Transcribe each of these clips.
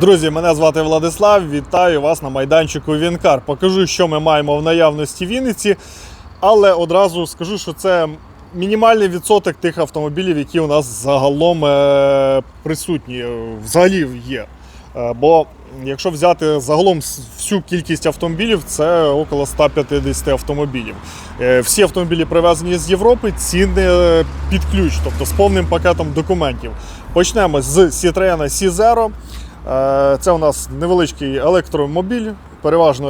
Друзі, мене звати Владислав. Вітаю вас на майданчику Вінкар. Покажу, що ми маємо в наявності Вінниці, але одразу скажу, що це мінімальний відсоток тих автомобілів, які у нас загалом е, присутні, е, взагалі є. Е, Бо якщо взяти загалом всю кількість автомобілів, це около 150 автомобілів. Всі автомобілі привезені з Європи, ціни під ключ, тобто з повним пакетом документів. Почнемо з Citroen C0. Е, Це у нас невеличкий електромобіль, переважно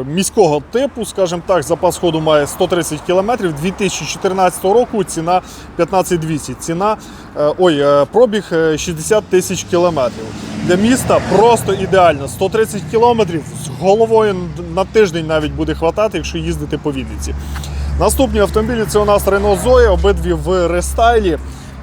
е, міського типу, скажімо так, запас ходу має 130 км. 2014 року ціна 15200. Ціна, е, ой, пробіг е, 60 тисяч кілометрів. Для міста просто ідеально. 130 кілометрів з головою на тиждень навіть буде хватати, якщо їздити по Вінниці. Наступні автомобілі це у нас Renault Zoe, обидві в рестайлі.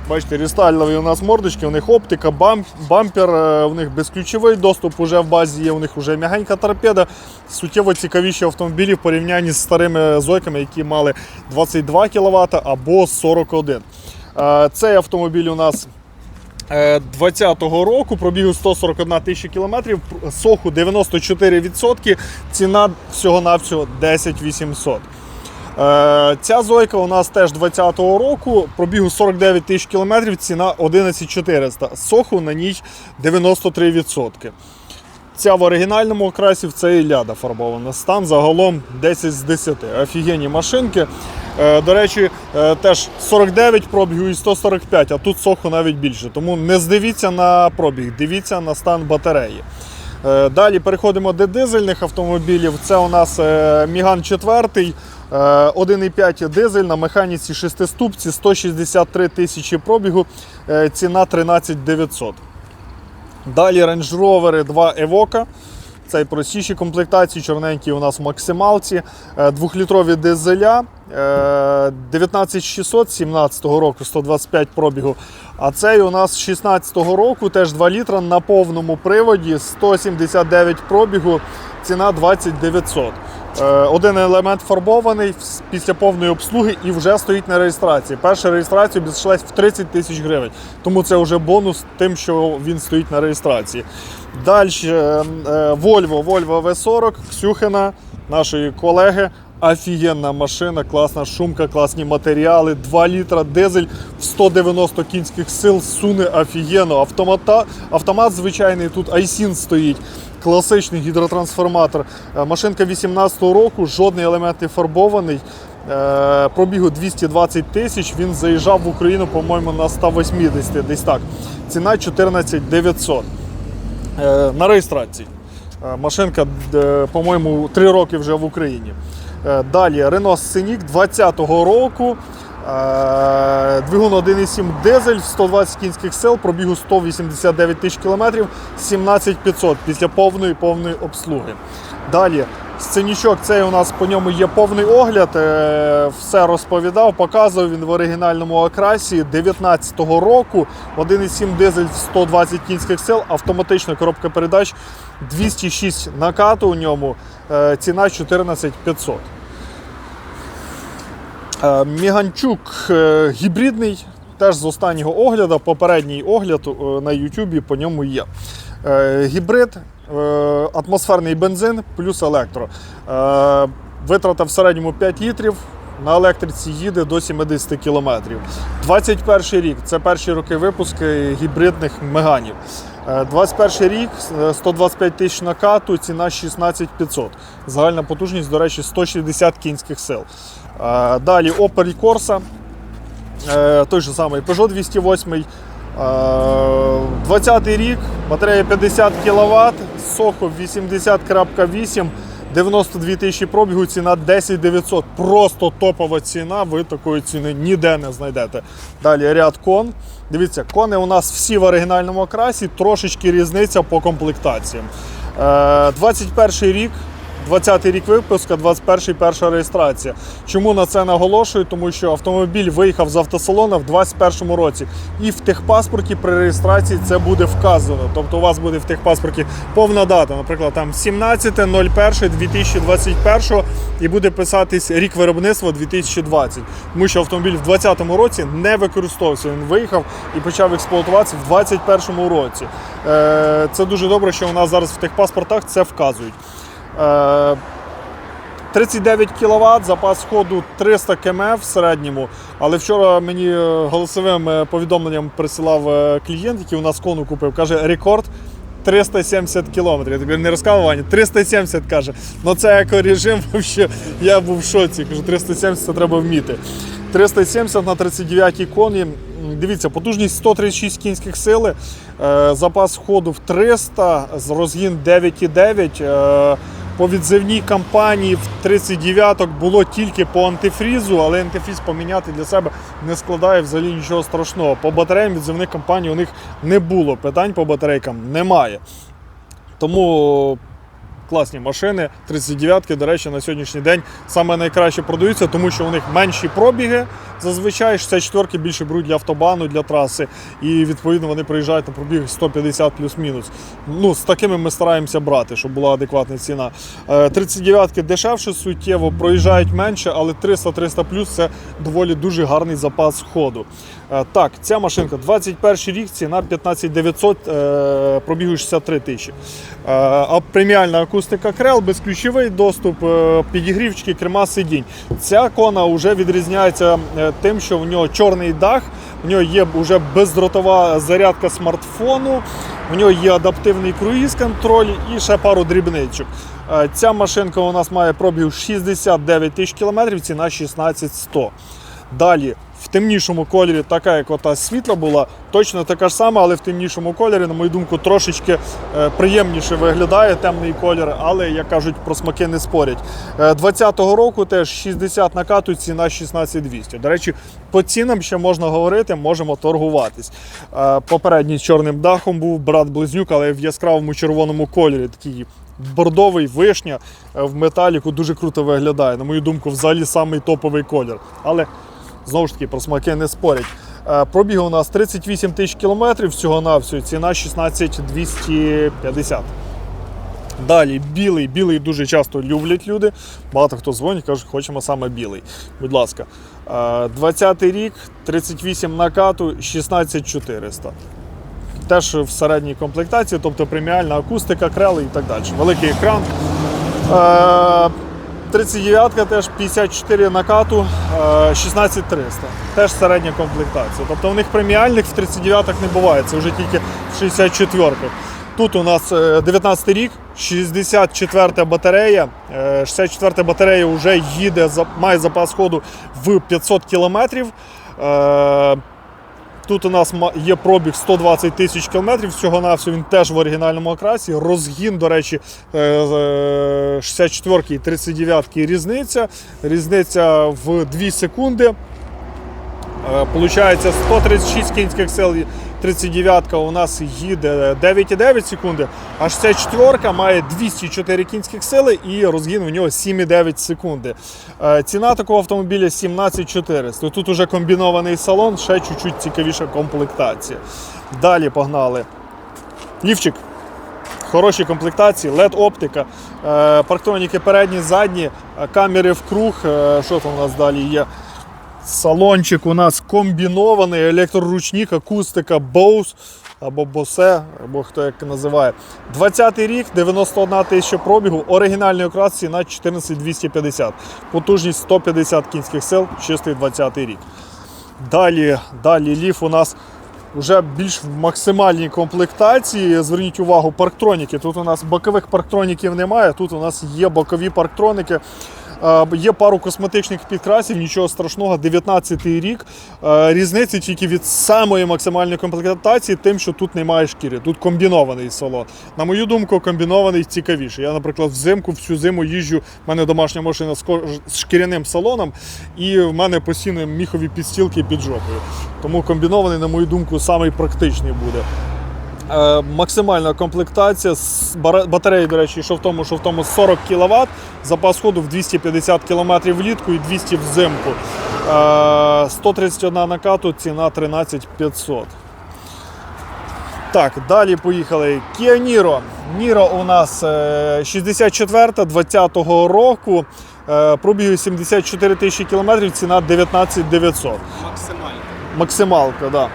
Бачите, рестайлові у нас мордочки, у них оптика, бам, бампер, е, у них безключовий доступ уже в базі є, у них вже м'ягенька торпеда. Суттєво цікавіші автомобілі в порівнянні з старими зойками, які мали 22 кВт або 41. Е, Цей автомобіль у нас 20-го року, пробігу 141 тисяча кілометрів, соху 94%, ціна всього-навсього 10 800. Е, Ця зойка у нас теж 20-го року, пробігу 49 тисяч кілометрів, ціна 11 400. Соху на ній 93%. Ця в оригінальному окрасі, в це і ляда фарбована. Стан загалом 10 з 10. Офігенні машинки. Е, До речі, е, теж 49 пробігу і 145, а тут соху навіть більше. Тому не здивіться на пробіг, дивіться на стан батареї. Далі переходимо до дизельних автомобілів. Це у нас Міган 4, е, 1,5 дизель на механіці 6 ступці, 163 тисячі пробігу, е, ціна 13 900. Далі Range Rover 2 Evoque. Це простіші комплектації, чорненькі у нас в максималці. Е, Двохлітрові дизеля. е, 19600 17 року, 125 пробігу. А цей у нас 16 року, теж 2 літра на повному приводі, 179 пробігу, ціна 20900. Е, Один елемент фарбований після повної обслуги і вже стоїть на реєстрації. Перша реєстрація обійшлась в 30 тисяч гривень. Тому це вже бонус тим, що він стоїть на реєстрації. Далі е, Volvo, Volvo V40, Ксюхина, нашої колеги. Офігенна машина, класна шумка, класні матеріали, 2 літра дизель в 190 кінських сил, суне офігенно. Автомата, автомат звичайний, тут Айсін стоїть. Класичний гідротрансформатор. Е, Машинка 18-го року, жодний елемент не фарбований. Е, Пробігу 220 тисяч. Він заїжджав в Україну, по-моєму, на 180, десь так. Ціна 14 900 Е, на реєстрації. Машинка, по-моєму, 3 роки вже в Україні. Е, Далі Renault Scenic 20-го року. Е, Двигун 1,7 дизель, 120 кінських сил, пробігу 189 тисяч кілометрів, 17500 після повної повної обслуги. Далі сценічок, цей у нас по ньому є повний огляд. е, Все розповідав, показував він в оригінальному окрасі 19-го року. 1,7 дизель 120 кінських сил, автоматична коробка передач 206 накату у ньому. Ціна 14500. Е, Міганчук е, гібридний, теж з останнього огляду, попередній огляд е, на YouTube по ньому є. Гібрид, атмосферний бензин плюс електро. Витрата в середньому 5 літрів. На електриці їде до 70 км. 21 рік це перші роки випуску гібридних меганів. Е, 21 рік, е, 125 тисяч накату, ціна 16 500. Загальна потужність, до речі, 160 кінських сил. Е, Далі Opel Corsa, е, той же самий Peugeot 208. 20 рік, батарея 50 кВт, Soho 80.8, 92 тисячі пробігу, ціна 10 900. Просто топова ціна, ви такої ціни ніде не знайдете. Далі ряд кон. Дивіться, кони у нас всі в оригінальному окрасі, трошечки різниця по комплектаціям. Е, 21 рік, 20-й рік випуска, 21-й перша реєстрація. Чому на це наголошую? Тому що автомобіль виїхав з автосалона в 21-му році. І в техпаспорті при реєстрації це буде вказано. Тобто у вас буде в техпаспорті повна дата, наприклад, там 17.01.2021 і буде писатись рік виробництва 2020. Тому що автомобіль в 2020 році не використовувався. Він виїхав і почав експлуатуватися в 2021 році. Е, Це дуже добре, що у нас зараз в техпаспортах це вказують. Е, 39 кВт, запас ходу 300 км в середньому. Але вчора мені е, голосовим е, повідомленням присилав е, клієнт, який у нас кону купив. Каже, рекорд 370 км. Я тобі не розказав, Ваня, 370 каже. Ну це екорежим, вообще, я був в шоці. Кажу, 370 це треба вміти. 370 на 39 коні. Дивіться, потужність 136 кінських сили, е, запас ходу в 300, з розгін 9,9. По відзивній кампанії в 39-ок було тільки по антифрізу, але антифріз поміняти для себе не складає взагалі нічого страшного. По батареям відзивних кампаній у них не було. Питань по батарейкам немає. Тому класні машини. 39-ки, до речі, на сьогоднішній день саме найкраще продаються, тому що у них менші пробіги. Зазвичай 64-ки більше беруть для автобану, для траси. І відповідно вони приїжджають на пробіг 150 плюс-мінус. Ну, з такими ми стараємося брати, щоб була адекватна ціна. Е, 39-ки дешевше суттєво, проїжджають менше, але 300-300 плюс це доволі дуже гарний запас ходу. Е, Так, ця машинка 21 рік, ціна 15 900, е, пробігу 63 тисячі. Е, преміальна акустика крел, безключовий доступ, підігрівчики, керма сидінь. Ця кона вже відрізняється тим, що в нього чорний дах, в нього є вже бездротова зарядка смартфону, в нього є адаптивний круїз-контроль і ще пару дрібничок. Ця машинка у нас має пробіг 69 тисяч кілометрів, ціна 16 100. Далі в темнішому кольорі, така як ота світла була, точно така ж сама, але в темнішому кольорі, на мою думку, трошечки е, приємніше виглядає темний колір, але як кажуть, про смаки не спорять. Е, 20-го року теж 60 накату, ціна 16200. До речі, по цінам ще можна говорити, можемо торгуватись. Е, Попередній чорним дахом був брат близнюк, але в яскравому червоному кольорі такий бордовий вишня е, в металіку дуже круто виглядає. На мою думку, взагалі самий топовий колір. Але знову ж таки про смаки не спорять. Е, Пробіг у нас 38 тисяч кілометрів всього на всього, ціна 16 250. Далі білий. Білий дуже часто люблять люди. Багато хто дзвонить, каже, хочемо саме білий. Будь ласка. Е, 20-й рік, 38 накату, 16400 теж в середній комплектації, тобто преміальна акустика, крели і так далі. Великий екран. Е, 39-ка теж 54 накату, е, 16300. Теж середня комплектація. Тобто у них преміальних в 39-х не буває, це вже тільки в 64-ках. Тут у нас е, 19 рік, 64 батарея. Е, 64 батарея вже їде, має запас ходу в 500 кілометрів. Е, Тут у нас є пробіг 120 тисяч кілометрів. Всього на він теж в оригінальному окрасі. Розгін, до речі, е, з, е, 64 і 39 різниця. Різниця в 2 секунди. Е, Получається 136 кінських сил. 39-ка у нас їде 9,9 секунди, а 64 має 204 кінських сили і розгін у нього 7,9 секунди. Е, Ціна такого автомобіля 17400. Тут уже комбінований салон, ще чуть-чуть цікавіша комплектація. Далі погнали. Лівчик. Хороші комплектації, LED-оптика, е, парктроніки передні, задні, камери в круг. Що там у нас далі є? Салончик у нас комбінований, електроручник, акустика, Bose або Bose, або хто як називає. 20-й рік, 91 тисяча пробігу, оригінальний окрас ціна 14250. Потужність 150 кінських сил, чистий 20-й рік. Далі, далі ліф у нас вже більш в максимальній комплектації. Зверніть увагу, парктроніки. Тут у нас бокових парктроніків немає, тут у нас є бокові парктроники. Є пару косметичних підкрасів, нічого страшного, 19-й рік. Різниця тільки від самої максимальної комплектації, тим, що тут немає шкіри. Тут комбінований салон. На мою думку, комбінований цікавіший. Я, наприклад, взимку всю зиму їжджу, в мене домашня машина з шкіряним салоном, і в мене постійно міхові підстілки під жопою. Тому комбінований, на мою думку, самий практичний буде. Е, максимальна комплектація з батареї, до речі, що в тому, що в тому 40 кВт, запас ходу в 250 км влітку і 200 взимку. Е, 131 накату, ціна 13 500. Так, далі поїхали. Kia Niro. Niro у нас е, 64 20-го року. Е, Пробігу 74 тисячі кілометрів, ціна 19 900. Максимально. Максималка, так. Да.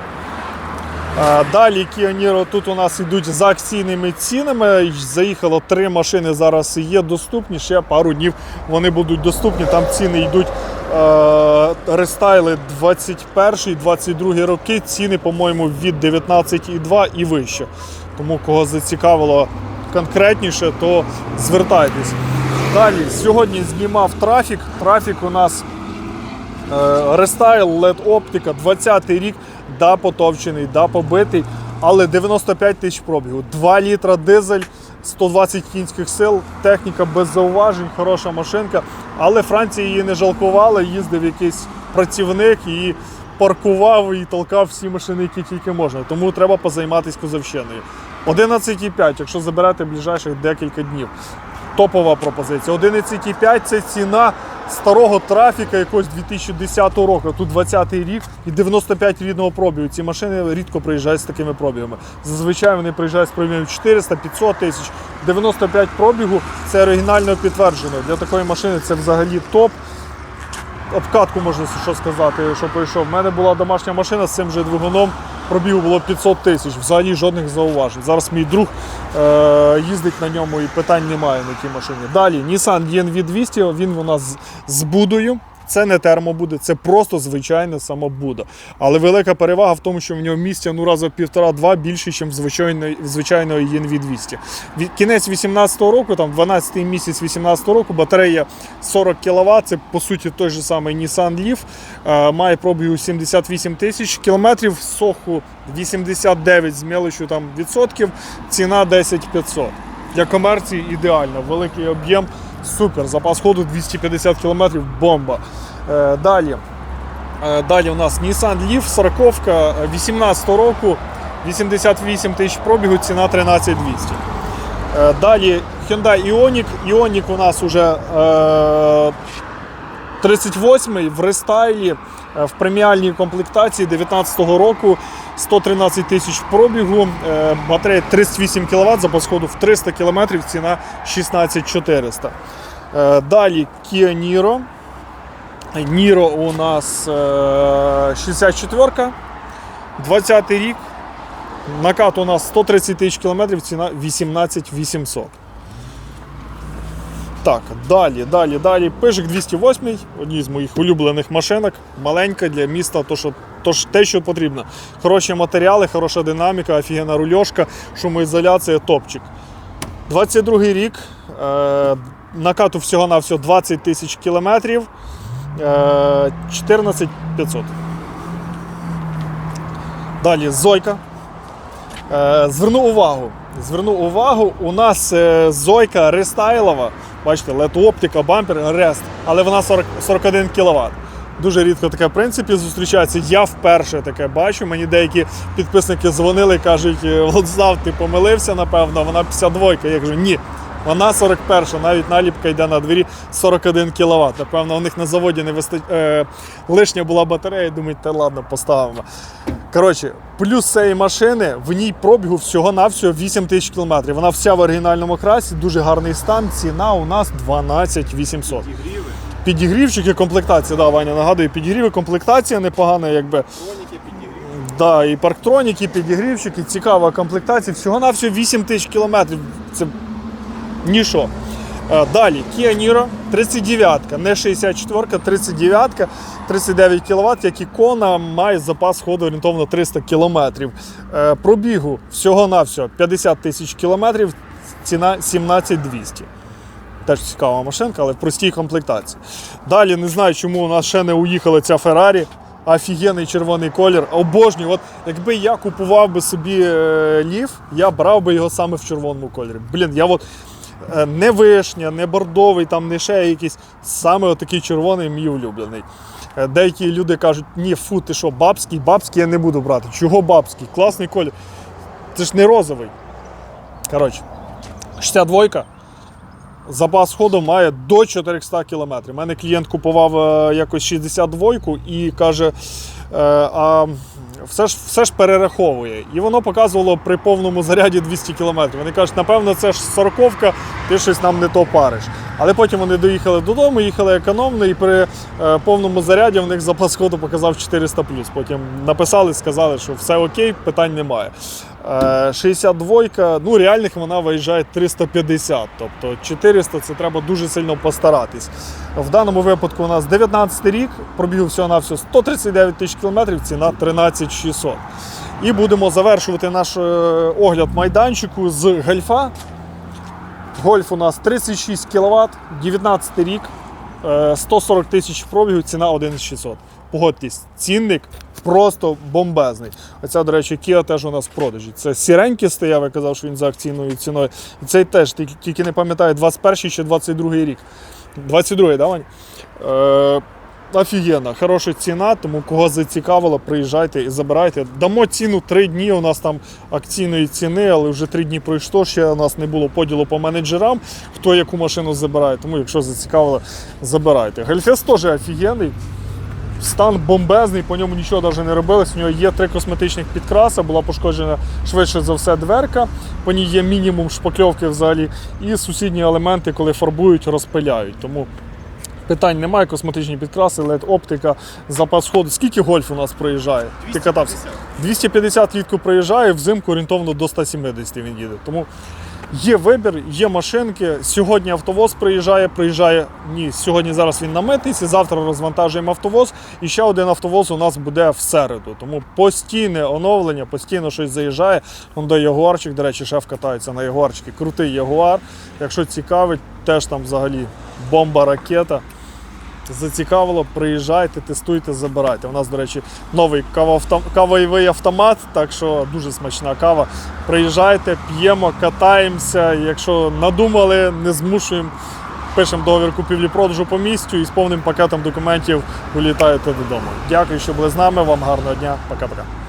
Далі Niro тут у нас йдуть за акційними цінами. Заїхало три машини зараз є доступні. Ще пару днів вони будуть доступні. Там ціни йдуть рестайли 21-22 роки. Ціни, по-моєму, від 19,2 і вище. Тому кого зацікавило конкретніше, то звертайтесь. Далі сьогодні знімав трафік. Трафік у нас Е, Рестайл, LED оптика, 20-й рік, да, потовчений, да, побитий, але 95 тисяч пробігу. 2 літра дизель, 120 кінських сил, техніка без зауважень, хороша машинка. Але Франція її не жалкувала, їздив якийсь працівник і паркував і толкав всі машини, які тільки можна. Тому треба позайматися козовщиною. 11,5, якщо заберете ближайших декілька днів. Топова пропозиція. 11,5 це ціна старого трафіка якогось 2010 року. Тут 20-й рік і 95 рідного пробігу. Ці машини рідко приїжджають з такими пробігами. Зазвичай вони приїжджають з пробігом 400, 500 тисяч. 95 пробігу це оригінально підтверджено. Для такої машини це взагалі топ. Обкатку можна що сказати, що пройшов. У мене була домашня машина з цим же двигуном. Пробігу було 500 тисяч, взагалі жодних зауважень. Зараз мій друг е- їздить на ньому і питань немає на тій машині. Далі Nissan DNV 200, він у нас з- будою. Це не термобуда, це просто звичайна самобуда. Але велика перевага в тому, що в нього місця ну раза півтора-два більше, ніж в звичайної, в звичайної ENV 200. Кінець 18-го року, там 12-й місяць 18-го року, батарея 40 кВт, це по суті той же самий Nissan Leaf, е, має пробігу 78 тисяч кілометрів, соху 89 з мелочю там відсотків, ціна 10 500. Для комерції ідеально, великий об'єм, супер, запас ходу 250 км, бомба. Е, далі. Е, Далі у нас Nissan Leaf, 40 18 року, 88 тисяч пробігу, ціна 13 200. Е, Далі Hyundai Ioniq. Ioniq у нас уже е, 38-й в рестайлі е, в преміальній комплектації 19-го року 113 тисяч пробігу, е, батарея 38 кВт, запас ходу в 300 км, ціна 16 400. Е, Далі Kia Niro. Niro у нас е, 64 20 рік. Накат у нас 130 тисяч кілометрів, ціна 18 800. Так, далі, далі, далі. Пижик 208, одні з моїх улюблених машинок. Маленька для міста, то, що, то ж те, що потрібно. Хороші матеріали, хороша динаміка, офігенна рульошка, шумоізоляція, топчик. 22 й рік. Е, накату всього-навсього 20 тисяч кілометрів. Е, 14 500. Далі Зойка. Е, зверну увагу. Зверну увагу, у нас е, Зойка рестайлова. Бачите, LED оптика, бампер, рест, але вона 40, 41 кВт. Дуже рідко таке в принципі зустрічається. Я вперше таке бачу. Мені деякі підписники дзвонили і кажуть, «Е, Владислав, ти помилився, напевно, вона 52. Я кажу, ні. Вона 41, навіть наліпка йде на двері 41 кВт. Напевно, у них на заводі не виста... е, лишня була батарея, думають, та ладно, поставимо. Коротше, плюс цієї машини, в ній пробігу всього-навсього 8 тисяч кілометрів. Вона вся в оригінальному красі, дуже гарний стан. Ціна у нас 12 800. Підгріви, Підігрівчики, комплектація, да, Ваня нагадує, підігріви, комплектація непогана, якби. Да, і парктроніки, підігрівчики, цікава комплектація. Всього-навсього 8 тисяч кілометрів. Це нішо. Е, Далі Kia Niro 39, не 64, 39, 39 кВт, як ікона, має запас ходу орієнтовно 300 км. Пробігу всього-навсього 50 тисяч кілометрів, ціна 17 200. Теж цікава машинка, але в простій комплектації. Далі не знаю, чому у нас ще не уїхала ця Феррарі. Офігенний червоний колір. Обожнюю. От якби я купував би собі е, ліф, я брав би його саме в червоному кольорі. Блін, я от е, не вишня, не бордовий, там не ще якийсь. Саме отакий червоний мій улюблений. Е, Деякі люди кажуть, ні, фу, ти що, бабський, бабський я не буду брати. Чого бабський? Класний колір. Це ж не розовий. Коротше, 62 запас ходу має до 400 км. У мене клієнт купував е, якось 62 і каже, е, а все ж, все ж перераховує. І воно показувало при повному заряді 200 км. Вони кажуть, напевно, це ж 40 ти щось нам не то париш. Але потім вони доїхали додому, їхали економно, і при е, повному заряді в них запас ходу показав 400 Потім написали, сказали, що все окей, питань немає. Е, 62, ну реальних вона виїжджає 350, тобто 400 це треба дуже сильно постаратись. В даному випадку у нас 19 рік, пробіг всього на всього 139 тисяч кілометрів, ціна 13 600. І будемо завершувати наш е, огляд майданчику з гольфа. Гольф у нас 36 кВт, 19 рік, 140 тисяч пробігу, ціна 11600. Погодьтесь, цінник просто бомбезний. Оця, до речі, Kia теж у нас в продажі. Це сіренький стояв, я казав, що він за акційною ціною. І цей теж, тільки, не пам'ятаю, 21 чи 22 рік. 22, да, Вань? Е, Офігенно, хороша ціна, тому кого зацікавило, приїжджайте і забирайте. Дамо ціну 3 дні. У нас там акційної ціни, але вже 3 дні пройшло. Ще у нас не було поділу по менеджерам, хто яку машину забирає. Тому, якщо зацікавило, забирайте. Гельфес теж офігенний. Стан бомбезний, по ньому нічого навіть не робилось. У нього є три косметичних підкраси, була пошкоджена швидше за все дверка. По ній є мінімум шпакльовки взагалі. І сусідні елементи, коли фарбують, розпиляють. Тому питань немає. Косметичні підкраси, LED оптика, запас ходу. Скільки гольф у нас проїжджає? Ти катався? 250 літку проїжджає, взимку орієнтовно до 170 він їде. Тому є вибір, є машинки. Сьогодні автовоз приїжджає, приїжджає. Ні, сьогодні зараз він на митниці, завтра розвантажуємо автовоз. І ще один автовоз у нас буде в середу. Тому постійне оновлення, постійно щось заїжджає. Вон до Ягуарчик, до речі, шеф катається на Ягуарчики. Крутий Ягуар. Якщо цікавить, теж там взагалі бомба ракета. Зацікавило, приїжджайте, тестуйте, забирайте. У нас, до речі, новий кавовий автомат, так що дуже смачна кава. Приїжджайте, п'ємо, катаємося. Якщо надумали, не змушуємо. Пишемо договір купівлі-продажу по місцю і з повним пакетом документів вилітаєте додому. Дякую, що були з нами. Вам гарного дня. Пока-пока.